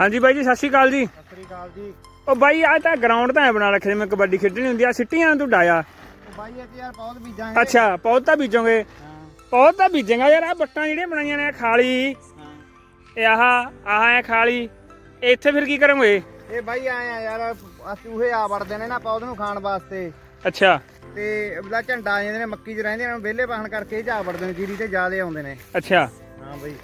ਹਾਂਜੀ ਬਾਈ ਜੀ ਸਤਿ ਸ਼੍ਰੀ ਅਕਾਲ ਜੀ। ਸਤਿ ਸ੍ਰੀ ਅਕਾਲ ਜੀ। ਉਹ ਬਾਈ ਆ ਤਾਂ ਗਰਾਊਂਡ ਤਾਂ ਐ ਬਣਾ ਰੱਖੇ ਜਿਵੇਂ ਕਬੱਡੀ ਖੇਡਣੀ ਹੁੰਦੀ ਆ ਸਿੱਟੀਆਂ ਤੂੰ ਡਾਇਆ। ਬਾਈ ਇਹ ਯਾਰ ਬਹੁਤ ਬੀਜਾਂਗੇ। ਅੱਛਾ ਪੌਦ ਤਾਂ ਬੀਜੋਗੇ? ਹਾਂ। ਪੌਦ ਤਾਂ ਬੀਜੇਗਾ ਯਾਰ ਆ ਬੱਟਾਂ ਜਿਹੜੀਆਂ ਬਣਾਈਆਂ ਨੇ ਖਾਲੀ। ਇਹ ਆਹ ਆਹ ਐ ਖਾਲੀ। ਇੱਥੇ ਫਿਰ ਕੀ ਕਰੋਗੇ? ਇਹ ਬਾਈ ਆਏ ਆ ਯਾਰ ਚੂਹੇ ਆ ਵੜਦੇ ਨੇ ਨਾ ਪੌਦ ਨੂੰ ਖਾਣ ਵਾਸਤੇ। ਅੱਛਾ। ਤੇ ਉਹਦਾ ਝੰਡਾ ਆ ਜਾਂਦੇ ਨੇ ਮੱਕੀ 'ਚ ਰਹਿੰਦੇ ਨੇ ਵਿਹਲੇ ਪਾਣ ਕਰਕੇ ਇਹ ਜਾ ਵੜਦੇ ਨੇ ਜੀਰੀ ਤੇ ਜ਼ਿਆਦੇ ਆਉਂਦੇ ਨੇ। ਅੱਛਾ। ਹਾਂ ਬਾਈ।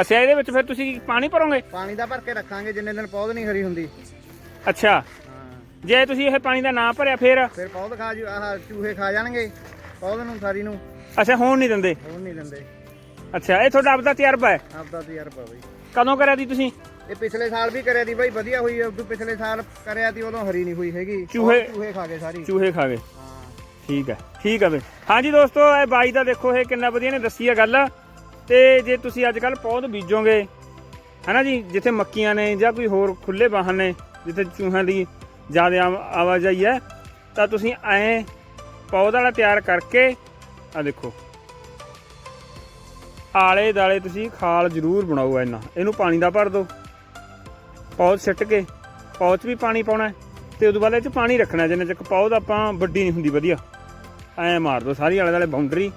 ਅੱਛਾ ਇਹਦੇ ਵਿੱਚ ਫਿਰ ਤੁਸੀਂ ਪਾਣੀ ਭਰੋਗੇ? ਪਾਣੀ ਦਾ ਭਰ ਕੇ ਰੱਖਾਂਗੇ ਜਿੰਨੇ ਦਿਨ ਪੌਦ ਨਹੀਂ ਹਰੀ ਹੁੰਦੀ। ਅੱਛਾ। ਹਾਂ। ਜੇ ਤੁਸੀਂ ਇਹ ਪਾਣੀ ਦਾ ਨਾ ਭਰਿਆ ਫਿਰ? ਫਿਰ ਪੌਦ ਖਾ ਜੂ ਆਹ ਚੂਹੇ ਖਾ ਜਾਣਗੇ ਪੌਦ ਨੂੰ ਸਾਰੀ ਨੂੰ। ਅੱਛਾ ਹੋਣ ਨਹੀਂ ਦਿੰਦੇ। ਹੋਣ ਨਹੀਂ ਦਿੰਦੇ। ਅੱਛਾ ਇਹ ਤੁਹਾਡਾ ਆਪਦਾ ਤਜਰਬਾ ਹੈ? ਆਪਦਾ ਤਜਰਬਾ ਬਾਈ। ਕਦੋਂ ਕਰਿਆ ਦੀ ਤੁਸੀਂ? ਇਹ ਪਿਛਲੇ ਸਾਲ ਵੀ ਕਰਿਆ ਦੀ ਬਾਈ ਵਧੀਆ ਹੋਈ ਉਦੋਂ ਪਿਛਲੇ ਸਾਲ ਕਰਿਆ ਦੀ ਉਦੋਂ ਹਰੀ ਨਹੀਂ ਹੋਈ ਹੈਗੀ। ਚੂਹੇ- ਚੂਹੇ ਖਾ ਗਏ ਸਾਰੀ। ਚੂਹੇ ਖਾ ਗਏ। ਹਾਂ। ਠੀਕ ਹੈ ਠੀਕ ਹੈ ਬਈ। ਹਾਂਜੀ ਦੋਸਤੋ ਇਹ ਬਾਈ ਦਾ ਦੇਖੋ ਇਹ ਕਿੰਨਾ ਵਧੀਆ ਨੇ ਦੱਸੀ ਆ ਗੱਲ। ਤੇ ਜੇ ਤੁਸੀਂ ਅੱਜ ਕੱਲ ਪੌਦ ਬੀਜੋਗੇ ਹੈਨਾ ਜੀ ਜਿੱਥੇ ਮੱਕੀਆਂ ਨੇ ਜਾਂ ਕੋਈ ਹੋਰ ਖੁੱਲੇ ਵਾਹਨ ਨੇ ਜਿੱਥੇ ਚੂਹਿਆਂ ਦੀ ਜ਼ਿਆਦਾ ਆਵ- ਆਵਾਜਾਈ ਹੈ ਤਾਂ ਤੁਸੀਂ ਐ ਪੌਦ ਵਾਲਾ ਤਿਆਰ ਕਰਕੇ ਆ ਦੇਖੋ ਆਲੇ ਦਾਲੇ ਤੁਸੀਂ ਖਾਲ ਜ਼ਰੂਰ ਬਣਾਓ ਇੰਨਾ। ਇਹਨੂੰ ਪਾਣੀ ਦਾ ਭਰ ਦਿਓ। ਪੌਦ ਸਿੱਟ ਕੇ ਪੌਦ 'ਚ ਵੀ ਪਾਣੀ ਪਾਉਣਾ ਹੈ ਤੇ ਉਦੋਂ ਬਾਅਦ ਇਹ 'ਚ ਪਾਣੀ ਰੱਖਣਾ ਜਿੰਨੇ ਚੱਕ ਪੌਦ ਆਪਾਂ ਵੱਡੀ ਨਹੀਂ ਹੁੰਦੀ, ਵਧੀਆ। ਐ ਮਾਰ ਦੋ ਸਾਰੀ ਆਲੇ ਦਾਲੇ ਬਾਉਂਡਰੀ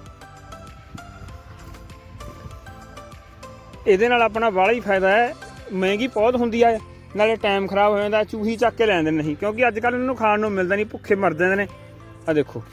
ਇਹਦੇ ਨਾਲ ਆਪਣਾ ਵਾਲਾ ਹੀ ਫਾਇਦਾ ਹੈ। ਮਹਿੰਗੀ ਪੌਦ ਹੁੰਦੀ ਆ, ਨਾਲੇ ਟਾਈਮ ਖਰਾਬ ਹੋ ਜਾਂਦਾ, ਚੂਹੀ ਚੱਕ ਕੇ ਲੈ ਜਾਂਦੇ ਨੇ ਨਹੀਂ ਕਿਉਂਕਿ ਅੱਜ ਕੱਲ ਇਹਨਾਂ ਨੂੰ ਖਾਣ ਨੂੰ ਮਿਲਦਾ ਨਹੀਂ, ਭੁੱਖੇ ਮਰ ਜਾਂਦੇ ਨੇ। ਆ ਦੇਖੋ।